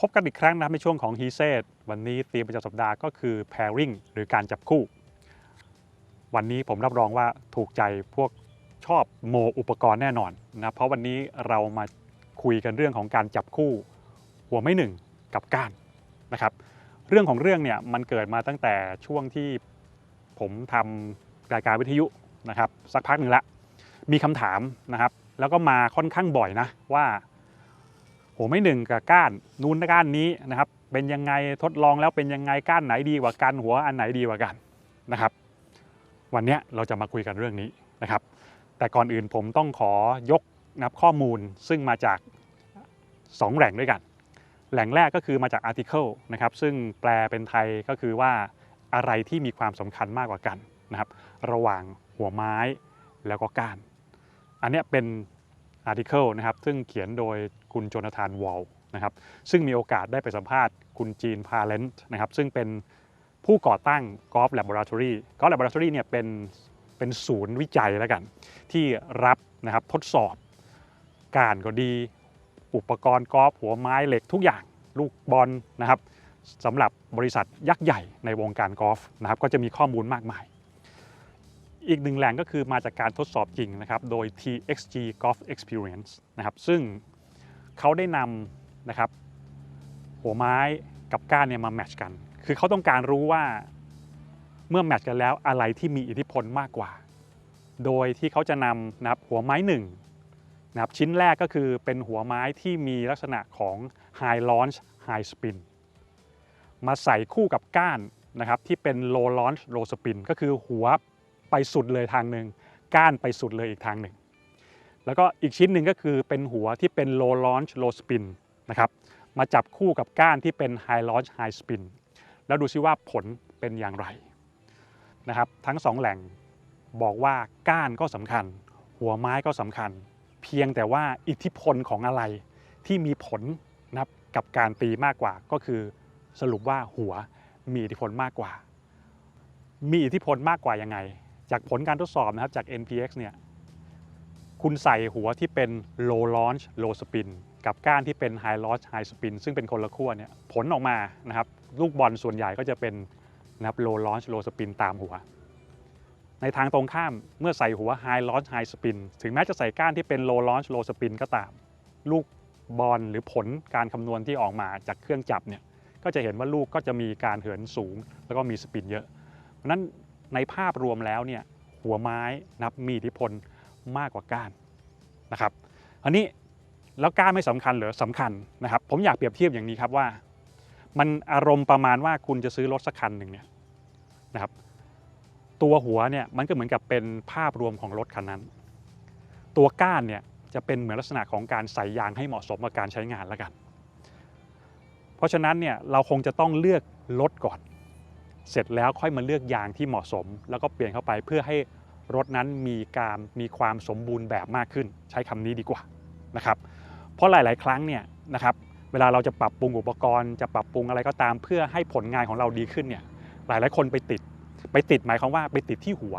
พบกันอีกครั้งนะครับในช่วงของ He Said วันนี้ธีมประจำสัปดาห์ก็คือ pairing หรือการจับคู่ วันนี้ผมรับรองว่าถูกใจพวกชอบโมอุปกรณ์แน่นอนนะเพราะวันนี้เรามาคุยกันเรื่องของการจับคู่ หัวไม่หนึ่งกับก้านนะครับ เรื่องของเรื่องเนี่ยมันเกิดมาตั้งแต่ช่วงที่ผมทำรายการวิทยุนะครับ สักพักหนึ่งละมีคำถามนะครับ แล้วก็มาค่อนข้างบ่อยนะว่า หัวไม่หนึ่งกับก้านนู้นก้านนี้นะครับเป็นยังไงทดลองแล้วเป็นยังไงก้านไหนดีกว่ากันหัวอันไหนดีกว่ากันนะครับ วันนี้เราจะมาคุยกันเรื่องนี้นะครับ แต่ก่อนอื่นผมต้องขอยกนับข้อมูลซึ่งมาจาก 2 แหล่งด้วยกัน แหล่งแรกก็คือมาจาก article นะครับซึ่งแปลเป็นไทยก็คือว่าอะไรที่มีความสำคัญมากกว่ากันนะครับระหว่างหัวไม้แล้วก็ก้าน อันนี้เป็น article นะครับซึ่งเขียนโดย คุณโจนาธานวอลนะครับซึ่งมีโอกาสได้ไปสัมภาษณ์คุณจีนพาเลนต์นะครับซึ่งเป็นผู้ก่อตั้ง Golf Laboratory Golf Laboratory เนี่ยเป็นเป็นศูนย์วิจัยแล้วกัน ที่รับนะครับทดสอบการก็ดี อุปกรณ์กอล์ฟหัวไม้เหล็กทุกอย่างลูกบอลนะครับสำหรับบริษัทยักษ์ใหญ่ในวงการกอล์ฟนะครับก็จะมีข้อมูลมากมาย อีกหนึ่งแหล่งก็คือมาจากการทดสอบจริงนะครับโดย TXG Golf Experience นะครับซึ่ง เขาได้นำนะครับหัวไม้กับก้านเนี่ยมาแมทช์กัน คือเขาต้องการรู้ว่าเมื่อแมทช์กันแล้วอะไรที่มีอิทธิพลมากกว่า โดยที่เขาจะนำนะครับหัวไม้หนึ่งนะครับชิ้นแรกก็คือเป็นหัวไม้ที่มีลักษณะของ High Launch High Spin มาใส่คู่กับก้านนะครับที่เป็น Low Launch Low Spin ก็คือหัวไปสุดเลยทางหนึ่งก้านไปสุดเลยอีกทางหนึ่ง แล้วก็อีกชิ้นหนึ่งก็คือเป็นหัวที่เป็น Low Launch Low Spin นะครับมาจับคู่กับก้านที่เป็น High Launch High Spin แล้วดูซิว่าผลเป็นอย่างไรนะครับทั้งสองแหล่งบอกว่าก้านก็สำคัญ หัวไม้ก็สำคัญ เพียงแต่ว่าอิทธิพลของอะไรที่มีผลนะครับกับการตีมากกว่าก็คือสรุปว่าหัวมีอิทธิพลมากกว่า มีอิทธิพลมากกว่ายังไง จากผลการทดสอบนะครับจาก NPX เนี่ย คุณใส่หัวที่เป็น low launch low spin กับก้านที่เป็น high launch high spin ซึ่งเป็นคนละขั้วเนี่ยผลออกมานะครับลูกบอลส่วนใหญ่ก็จะเป็นนะครับ low launch low spin ตามหัว ในทางตรงข้ามเมื่อใส่หัว high launch high spin ถึงแม้จะใส่ก้านที่เป็น low launch low spin ก็ตาม ลูกบอลหรือผลการคำนวณที่ออกมาจากเครื่องจับเนี่ยก็จะเห็นว่าลูกก็จะมีการเหินสูง แล้วก็มีสปินเยอะเพราะฉะนั้นในภาพรวมแล้วเนี่ยหัวไม้นับมีอิทธิพล มากกว่าก้านนะครับ อันนี้แล้วก้านไม่สำคัญหรือสำคัญนะครับ ผมอยากเปรียบเทียบอย่างนี้ครับว่า มันอารมณ์ประมาณว่าคุณจะซื้อรถสักคันหนึ่งเนี่ยนะครับ ตัวหัวเนี่ยมันก็เหมือนกับเป็นภาพรวมของรถคันนั้น ตัวก้านเนี่ยจะเป็นเหมือนลักษณะของการใส่ยางให้เหมาะสมกับการใช้งานแล้วกัน เพราะฉะนั้นเนี่ยเราคงจะต้องเลือกรถก่อน เสร็จแล้วค่อยมาเลือกยางที่เหมาะสม แล้วก็เปลี่ยนเข้าไปเพื่อให้ รถนั้นมีการมีความสมบูรณ์แบบมากขึ้น ใช้คำนี้ดีกว่านะครับเพราะหลาย ๆ ครั้งเนี่ยนะครับเวลาเราจะปรับปรุงอุปกรณ์จะปรับปรุงอะไรก็ตามเพื่อให้ผลงานของเราดีขึ้นเนี่ยหลายๆคนไปติด ไปติดหมายความว่าไปติดที่หัว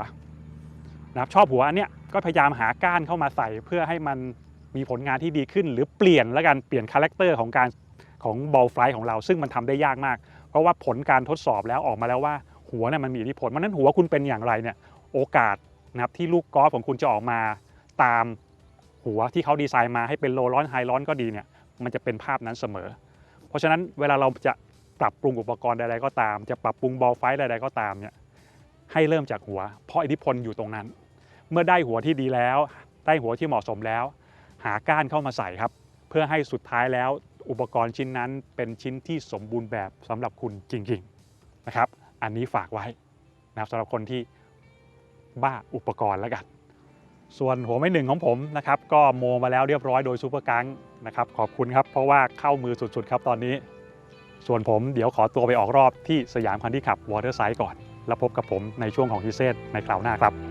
นะครับชอบหัวอันเนี้ยก็พยายามหาก้านเข้ามาใส่เพื่อให้มันมีผลงานที่ดีขึ้น หรือเปลี่ยนแล้วกันเปลี่ยนคาแรคเตอร์ของการของบอลไฟล์ของเราซึ่งมันทำได้ยากมาก เพราะว่าผลการทดสอบแล้วออกมาแล้วว่าหัวเนี่ยมันมีอิทธิพลเพราะนั้นหัวคุณเป็นอย่างไรเนี่ยโอกาส นะครับที่ลูกกอล์ฟของคุณจะออกมาตามหัวที่เขาดีไซน์มาให้เป็นโลร้อนไฮร้อนก็ดีเนี่ยมันจะเป็นภาพนั้นเสมอ เพราะฉะนั้นเวลาเราจะปรับปรุงอุปกรณ์ใดๆก็ตาม จะปรับปรุงบอลไฟล์ใดๆก็ตามเนี่ยให้เริ่มจากหัว เพราะอิทธิพลอยู่ตรงนั้น เมื่อได้หัวที่ดีแล้ว ได้หัวที่เหมาะสมแล้ว หาก้านเข้ามาใส่ครับ เพื่อให้สุดท้ายแล้วอุปกรณ์ชิ้นนั้นเป็นชิ้นที่สมบูรณ์แบบสำหรับคุณจริง ๆนะครับ อันนี้ฝากไว้นะครับสำหรับคนที่ บ้าอุปกรณ์แล้วกัน ส่วนหัวไม่หนึ่งของผมนะครับก็โมมาแล้วเรียบร้อยโดยซูเปอร์กังนะครับขอบคุณครับเพราะว่าเข้ามือสุดๆครับตอนนี้ ส่วนผมเดี๋ยวขอตัวไปออกรอบที่สยามคันที่ขับวอเตอร์ไซด์ก่อน แล้วพบกับผมในช่วงของฮิเซตในคราวหน้าครับ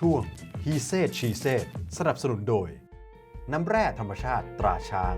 ช่วง He Said She Said สนับสนุนโดย น้ำแร่ธรรมชาติตราช้าง